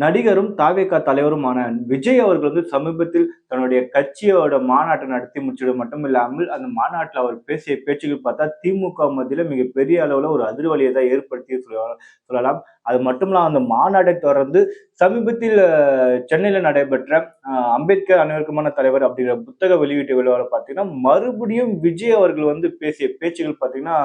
நடிகரும் தாவேகா தலைவருமான விஜய் அவர்கள் வந்து சமீபத்தில் தன்னுடைய கட்சியோட மாநாட்டை நடத்தி முடிச்சது மட்டும் இல்லாமல் அந்த மாநாட்டில் அவர் பேசிய பேச்சுகள் பார்த்தா திமுக மத்தியில மிகப்பெரிய அளவில் ஒரு அதிர்வலியை தான் ஏற்படுத்தி சொல்லலாம். அது மட்டும் இல்லாமல் அந்த மாநாட்டை தொடர்ந்து சமீபத்தில் சென்னையில் நடைபெற்ற அம்பேத்கர் அனைவருக்குமான தலைவர் அப்படிங்கிற புத்தக வெளியீட்டு விழாவில் பார்த்தீங்கன்னா மறுபடியும் விஜய் அவர்கள் வந்து பேசிய பேச்சுகள் பார்த்தீங்கன்னா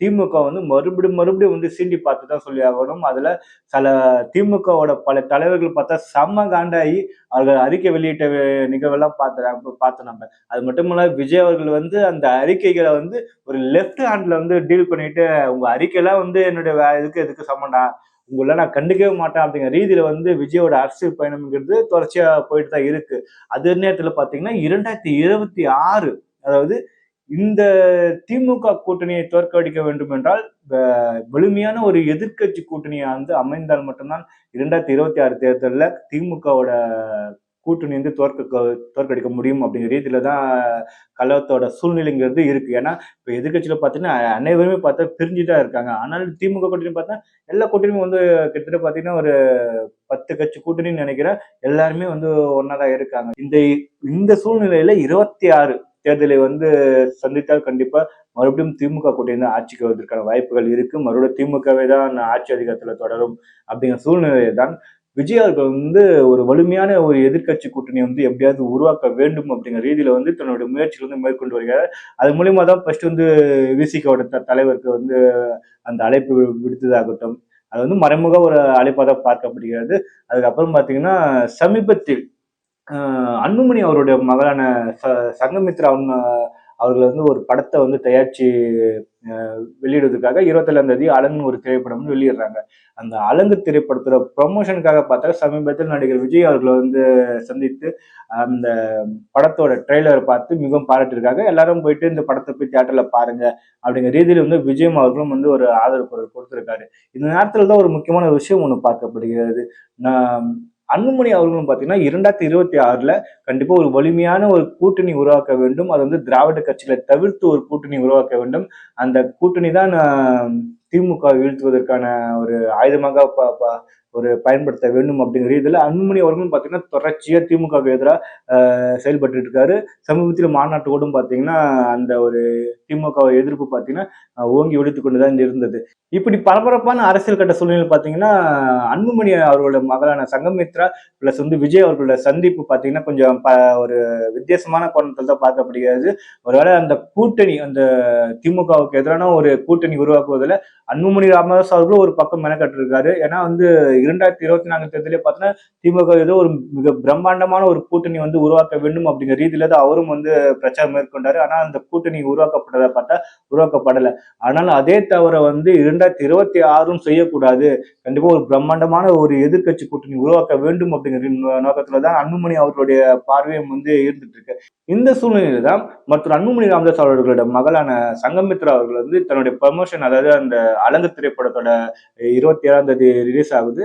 திமுக வந்து மறுபடியும் மறுபடியும் வந்து சீண்டி பார்த்து தான் சொல்லி ஆகணும். அதில் சில திமுகவோட பல தலைவர்கள் பார்த்தா செம்ம காண்டாகி அவர்கள் அறிக்கை வெளியிட்ட நிகழ்வெல்லாம் பார்த்து பார்த்தோம் நம்ம. அது மட்டும் இல்லாமல் விஜய் அவர்கள் வந்து அந்த அறிக்கைகளை வந்து ஒரு லெஃப்ட் ஹேண்டில் வந்து டீல் பண்ணிட்டு உங்கள் அறிக்கையெல்லாம் வந்து என்னுடைய இதுக்கு எதுக்கு சம்மண்டா உங்களை நான் கண்டுக்கவே மாட்டேன் அப்படிங்கிற ரீதியில வந்து விஜயோட அரசியல் பயணம்ங்கிறது தொடர்ச்சியா போயிட்டு தான் இருக்கு. அதே நேரத்துல பாத்தீங்கன்னா இரண்டாயிரத்தி இருபத்தி ஆறு அதாவது இந்த திமுக கூட்டணியை தோற்கடிக்க வேண்டும் என்றால் வலிமையான ஒரு எதிர்கட்சி கூட்டணியை வந்து அமைந்தால் மட்டும்தான் இரண்டாயிரத்தி இருபத்தி ஆறு தேர்தலில் திமுகவோட கூட்டணி வந்து தோற்க தோற்கடிக்க முடியும் அப்படிங்கிற ரீதியில தான் கலவத்தோட சூழ்நிலைங்கிறது இருக்கு. ஏன்னா இப்போ எதிர்கட்சியில பார்த்தீங்கன்னா அனைவருமே பார்த்தா பிரிஞ்சுதான் இருக்காங்க. ஆனாலும் திமுக கூட்டணி பார்த்தா எல்லா கூட்டணியும் வந்து கிட்டத்தட்ட பார்த்தீங்கன்னா ஒரு பத்து கட்சி கூட்டணின்னு நினைக்கிறேன். எல்லாருமே வந்து ஒன்னாதான் இருக்காங்க. இந்த இந்த சூழ்நிலையில இருபத்தி ஆறு தேர்தலை வந்து சந்தித்தால் கண்டிப்பா மறுபடியும் திமுக கூட்டணி ஆட்சிக்கு வருவதற்கான வாய்ப்புகள் இருக்கு. மறுபடியும் திமுகவே தான் ஆட்சி அதிகாரத்துல தொடரும் அப்படிங்கிற சூழ்நிலையை தான் விஜய் அவர்கள் வந்து ஒரு வலிமையான ஒரு எதிர்கட்சி கூட்டணி வந்து எப்படியாவது உருவாக்க வேண்டும் அப்படிங்கிற ரீதியில வந்து தன்னுடைய முயற்சிகள் வந்து மேற்கொண்டு வருகிறார். அது மூலியமா தான் ஃபர்ஸ்ட் வந்து விசிகோட தலைவருக்கு வந்து அந்த அழைப்பு விடுத்ததாகட்டும். அது வந்து மறைமுக ஒரு அழைப்பாக தான் பார்க்கப்படுகிறது. அதுக்கப்புறம் பார்த்தீங்கன்னா சமீபத்தில் அன்புமணி அவருடைய மகளான ச சங்கமித்ரா அவர்கள் வந்து ஒரு படத்தை வந்து தயாரிச்சு வெளியிடுவதற்காக இருபத்தேழாம் தேதி அலங்கு ஒரு திரைப்படம் வந்து வெளியிடுறாங்க. அந்த அலங்கு திரைப்படத்தோட ப்ரொமோஷனுக்காக பார்த்தா சமீபத்தில் நடிகர் விஜய் அவர்களை வந்து சந்தித்து அந்த படத்தோட ட்ரெய்லரை பார்த்து மிகவும் பாராட்டியிருக்காங்க. எல்லாரும் போயிட்டு இந்த படத்தை போய் தியேட்டர்ல பாருங்க அப்படிங்கிற ரீதியில் வந்து விஜயம் அவர்களும் வந்து ஒரு ஆதரவு பொருள் கொடுத்துருக்காரு. இந்த நேரத்தில் தான் ஒரு முக்கியமான விஷயம் ஒன்று பார்க்கப்படுகிறது. நான் அன்புமணி அவர்களும் பார்த்தீங்கன்னா இரண்டாயிரத்தி இருபத்தி ஆறுல கண்டிப்பா ஒரு வலிமையான ஒரு கூட்டணி உருவாக்க வேண்டும். அது வந்து திராவிட கட்சிகளை தவிர்த்து ஒரு கூட்டணி உருவாக்க வேண்டும். அந்த கூட்டணி தான் திமுக வீழ்த்துவதற்கான ஒரு ஆயுதமாக ஒரு பயன்படுத்த வேண்டும் அப்படிங்கிற இதில் அன்புமணி அவர்களும் பார்த்தீங்கன்னா தொடர்ச்சியாக திமுகவுக்கு எதிராக செயல்பட்டு இருக்காரு. சமீபத்தில் மாநாட்டோடும் பார்த்தீங்கன்னா அந்த ஒரு திமுக எதிர்ப்பு பார்த்தீங்கன்னா ஓங்கி ஒழித்து கொண்டு தான் இருந்தது. இப்படி பரபரப்பான அரசியல் கட்ட சூழ்நிலை பார்த்தீங்கன்னா அன்புமணி அவர்களோட மகளான சங்கமித்ரா பிளஸ் வந்து விஜய் அவர்களோட சந்திப்பு பார்த்தீங்கன்னா கொஞ்சம் ப ஒரு வித்தியாசமான கோணத்தில் தான் பார்க்கப்படுகிறது. ஒருவேளை அந்த கூட்டணி அந்த திமுகவுக்கு எதிரான ஒரு கூட்டணி உருவாக்குவதில் அன்புமணி ராமதாஸ் அவர்களும் ஒரு பக்கம் மெனக்கட்டிருக்காரு. ஏன்னா வந்து இரண்டாயிரத்தி இருபத்தி நான்கு தேர்தலே பார்த்தோன்னா திமுக ஏதோ ஒரு மிக பிரம்மாண்டமான ஒரு கூட்டணி வந்து உருவாக்க வேண்டும் அப்படிங்கிற ரீதியில தான் அவரும் வந்து பிரச்சாரம் மேற்கொண்டாரு. ஆனால் அந்த கூட்டணி உருவாக்கப்பட்டதை பார்த்தா உருவாக்கப்படலை. ஆனால் அதே தவிர வந்து இரண்டாயிரத்தி இருபத்தி ஆறும் செய்யக்கூடாது. கண்டிப்பா ஒரு பிரம்மாண்டமான ஒரு எதிர்கட்சி கூட்டணி உருவாக்க வேண்டும் அப்படிங்கிற நோக்கத்துல தான் அன்புமணி அவர்களுடைய பார்வையும் வந்து இருந்துட்டு இருக்கு இந்த சூழ்நிலையில தான் மற்றும் அன்புமணி ராமதாஸ் அவர்களோட மகளான சங்கமித்ரா அவர்கள் வந்து தன்னுடைய ப்ரமோஷன் அதாவது அந்த அலங்கு திரைப்படத்தோட இருபத்தி ஏழாம் தேதி ரிலீஸ் ஆகுது.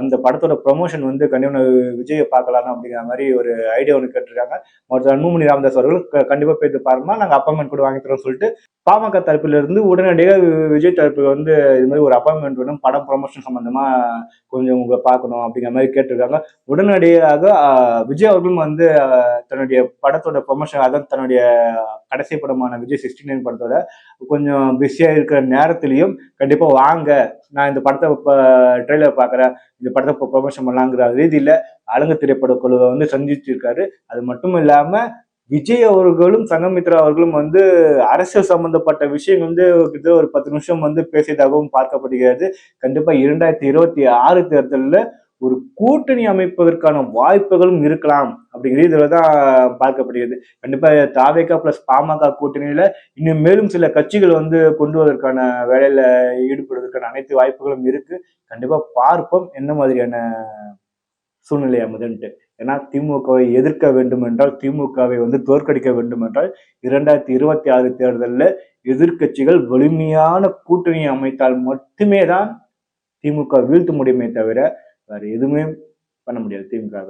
அந்த படத்தோட ப்ரொமோஷன் வந்து கண்டிப்பாக விஜயை பார்க்கலாம் அப்படிங்கிற மாதிரி ஒரு ஐடியா ஒன்று கேட்டிருக்காங்க. மொத்தம் அன்புமணி ராமதாஸ் அவர்கள் கண்டிப்பாக போய் பாருமா நாங்கள் அப்பாயின்மெண்ட் கூட வாங்கி சொல்லிட்டு பாமக தரப்பிலிருந்து உடனடியாக விஜய் தரப்புக்கு வந்து இது மாதிரி ஒரு அப்பாயின்மெண்ட் வேணும் படம் ப்ரொமோஷன் சம்மந்தமாக கொஞ்சம் உங்களை பார்க்கணும் அப்படிங்கிற மாதிரி கேட்டிருக்காங்க. உடனடியாக விஜய் அவர்களும் வந்து தன்னுடைய படத்தோட ப்ரொமோஷன் அதான் தன்னுடைய கடைசி படமான விஜய் சிக்ஸ்டி நைன் படத்தோட கொஞ்சம் பிஸியாக இருக்கிற நேரத்திலையும் கண்டிப்பாக வாங்க நான் இந்த படத்தை ட்ரெய்லர் பார்க்குறேன். இந்த படத்தை ப்ரொமோஷன் பண்ணலாங்கிற ரீதியில அலங்கு திரைப்பட குழுவை வந்து சந்திச்சிருக்காரு. அது மட்டும் இல்லாம விஜய் அவர்களும் சங்கமித்ரா அவர்களும் வந்து அரசியல் சம்பந்தப்பட்ட விஷயம் வந்து ஒரு பத்து நிமிஷம் வந்து பேசியதாகவும் பார்க்கப்படுகிறது. கண்டிப்பா இரண்டாயிரத்தி இருபத்தி ஆறு தேர்தலில் ஒரு கூட்டணி அமைப்பதற்கான வாய்ப்புகளும் இருக்கலாம் அப்படிங்கிற இதுல தான் பார்க்கப்படுகிறது. கண்டிப்பா தாவேகா பிளஸ் பாமக கூட்டணியில இன்னும் மேலும் சில கட்சிகள் வந்து கொண்டு வருவதற்கான வேலையில ஈடுபடுவதற்கான அனைத்து வாய்ப்புகளும் இருக்கு. கண்டிப்பா பார்ப்போம் என்ன மாதிரியான சூழ்நிலை அமுதுன்ட்டு. ஏன்னா திமுகவை எதிர்க்க வேண்டும் என்றால் திமுகவை வந்து தோற்கடிக்க வேண்டும் என்றால் இரண்டாயிரத்தி இருபத்தி ஆறு தேர்தலில் எதிர்கட்சிகள் வலிமையான கூட்டணி அமைத்தால் மட்டுமே தான் திமுக வீழ்த்த முடியுமே தவிர வேற எதுவுமே பண்ண முடியாது திமுக